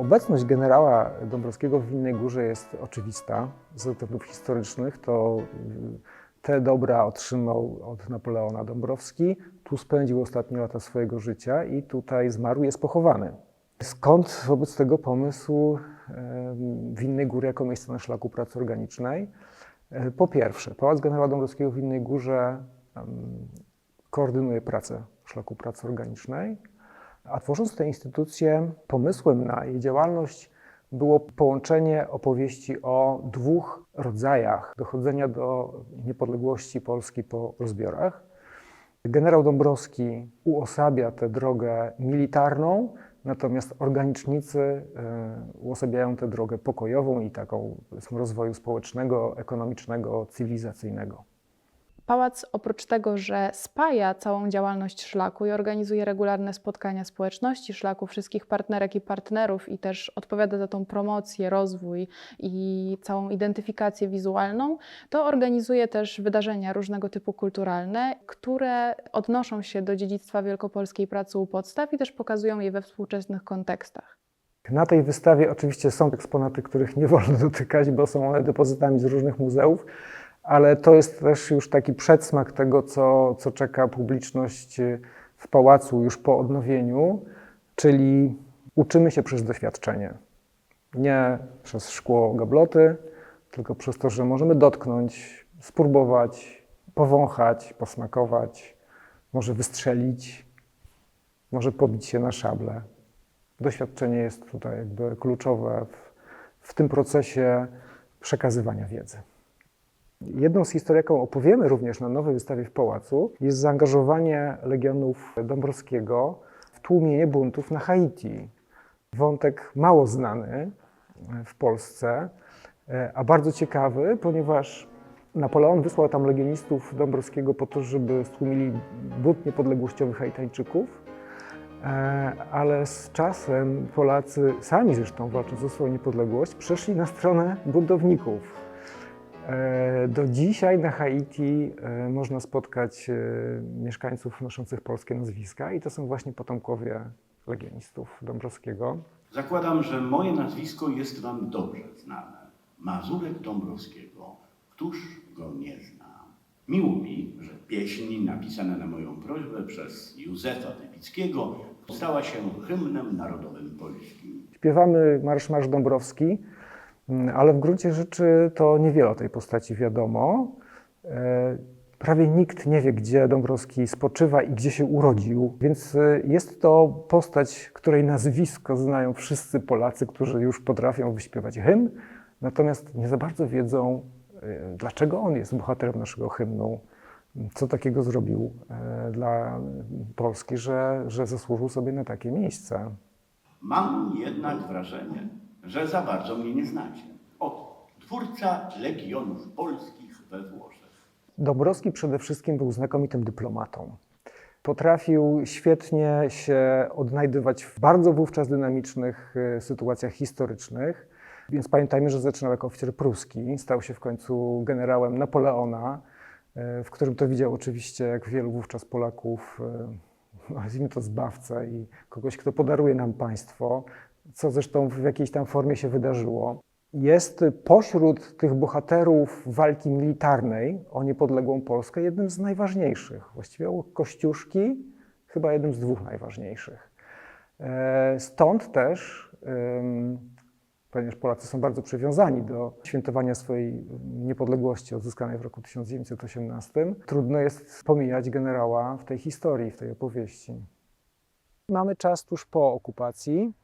Obecność generała Dąbrowskiego w Winnej Górze jest oczywista z względów historycznych. To y, te dobra otrzymał od Napoleona Dąbrowski. Tu spędził ostatnie lata swojego życia i tutaj zmarł, jest pochowany. Skąd wobec tego pomysł Winnej Góry jako miejsca na szlaku pracy organicznej? E, Po pierwsze, Pałac Generała Dąbrowskiego w Winnej Górze koordynuje pracę szlaku pracy organicznej, a tworząc tę instytucję, pomysłem na jej działalność było połączenie opowieści o dwóch rodzajach dochodzenia do niepodległości Polski po rozbiorach. Generał Dąbrowski uosabia tę drogę militarną, natomiast organicznicy e, uosabiają tę drogę pokojową i taką rozwoju społecznego, ekonomicznego, cywilizacyjnego. Pałac oprócz tego, że spaja całą działalność szlaku i organizuje regularne spotkania społeczności szlaku, wszystkich partnerek i partnerów i też odpowiada za tą promocję, rozwój i całą identyfikację wizualną, to organizuje też wydarzenia różnego typu kulturalne, które odnoszą się do dziedzictwa wielkopolskiej pracy u podstaw i też pokazują je we współczesnych kontekstach. Na tej wystawie oczywiście są eksponaty, których nie wolno dotykać, bo są one depozytami z różnych muzeów, ale to jest też już taki przedsmak tego, co, co czeka publiczność w pałacu już po odnowieniu, czyli uczymy się przez doświadczenie. Nie przez szkło gabloty, tylko przez to, że możemy dotknąć, spróbować, powąchać, posmakować, może wystrzelić, może pobić się na szable. Doświadczenie jest tutaj jakby kluczowe w, w tym procesie przekazywania wiedzy. Jedną z historii, jaką opowiemy również na nowej wystawie w Pałacu, jest zaangażowanie Legionów Dąbrowskiego w tłumienie buntów na Haiti. Wątek mało znany w Polsce, e, a bardzo ciekawy, ponieważ Napoleon wysłał tam legionistów Dąbrowskiego po to, żeby stłumili bunt niepodległościowych Haitańczyków. E, ale z czasem Polacy, sami zresztą walcząc o swoją niepodległość, przeszli na stronę buntowników. E, Do dzisiaj na Haiti e, można spotkać e, mieszkańców noszących polskie nazwiska i to są właśnie potomkowie legionistów Dąbrowskiego. Zakładam, że moje nazwisko jest Wam dobrze znane. Mazurek Dąbrowskiego. Któż go nie zna? Miło mi, że pieśń napisana na moją prośbę przez Józefa Dybickiego stała się hymnem narodowym polskim. Śpiewamy Marsz Marsz Dąbrowski, ale w gruncie rzeczy to niewiele o tej postaci wiadomo. E, Prawie nikt nie wie, gdzie Dąbrowski spoczywa i gdzie się urodził, więc e, jest to postać, której nazwisko znają wszyscy Polacy, którzy już potrafią wyśpiewać hymn, natomiast nie za bardzo wiedzą, e, dlaczego on jest bohaterem naszego hymnu, co takiego zrobił dla Polski, że, że zasłużył sobie na takie miejsce. Mam jednak wrażenie, że za bardzo mnie nie znacie. Oto twórca Legionów Polskich we Włoszech. Dąbrowski przede wszystkim był znakomitym dyplomatą. Potrafił świetnie się odnajdywać w bardzo wówczas dynamicznych e, sytuacjach historycznych. Więc pamiętajmy, że zaczynał jako oficer pruski, stał się w końcu generałem Napoleona, e, w którym to widział oczywiście, jak wielu wówczas Polaków, e, nazwijmy to zbawcę i kogoś, kto podaruje nam państwo, co zresztą w jakiejś tam formie się wydarzyło. Jest pośród tych bohaterów walki militarnej o niepodległą Polskę jednym z najważniejszych. Właściwie Kościuszki chyba jednym z dwóch najważniejszych. E, Stąd też, ponieważ Polacy są bardzo przywiązani do świętowania swojej niepodległości odzyskanej w roku 1918, trudno jest pomijać generała w tej historii, w tej opowieści. Mamy czas tuż po okupacji,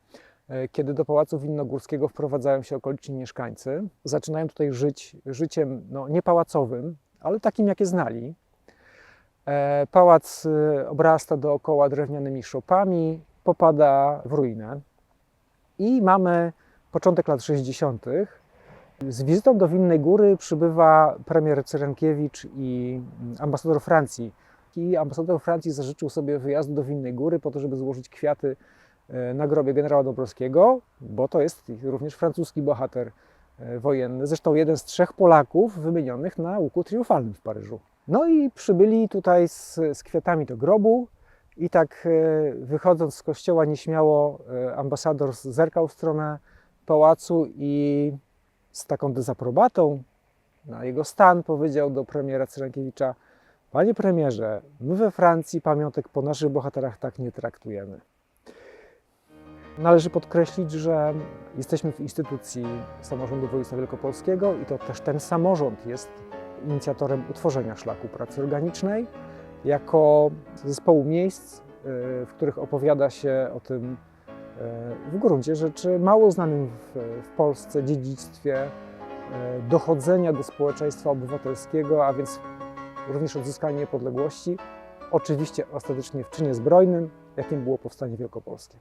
kiedy do Pałacu Winnogórskiego wprowadzają się okoliczni mieszkańcy. Zaczynają tutaj żyć życiem no, nie pałacowym, ale takim, jakie znali. E, Pałac e, obrasta dookoła drewnianymi szopami, popada w ruinę. I mamy początek lat 60. Z wizytą do Winnej Góry przybywa premier Cyrankiewicz i ambasador Francji. I ambasador Francji zażyczył sobie wyjazdu do Winnej Góry po to, żeby złożyć kwiaty e, na grobie generała Dąbrowskiego, bo to jest również francuski bohater e, wojenny. Zresztą jeden z trzech Polaków wymienionych na łuku triumfalnym w Paryżu. No i przybyli tutaj z, z kwiatami do grobu I tak e, wychodząc z kościoła nieśmiało e, ambasador zerkał w stronę pałacu i z taką dezaprobatą na jego stan powiedział do premiera Cyrankiewicza Panie premierze, my we Francji pamiątek po naszych bohaterach tak nie traktujemy. Należy podkreślić, że jesteśmy w instytucji samorządu województwa wielkopolskiego i to też ten samorząd jest inicjatorem utworzenia szlaku pracy organicznej jako zespołu miejsc, y, w których opowiada się o tym y, w gruncie rzeczy mało znanym w, Polsce dziedzictwie y, dochodzenia do społeczeństwa obywatelskiego, a więc również odzyskania niepodległości, oczywiście ostatecznie w czynie zbrojnym, jakim było powstanie wielkopolskie.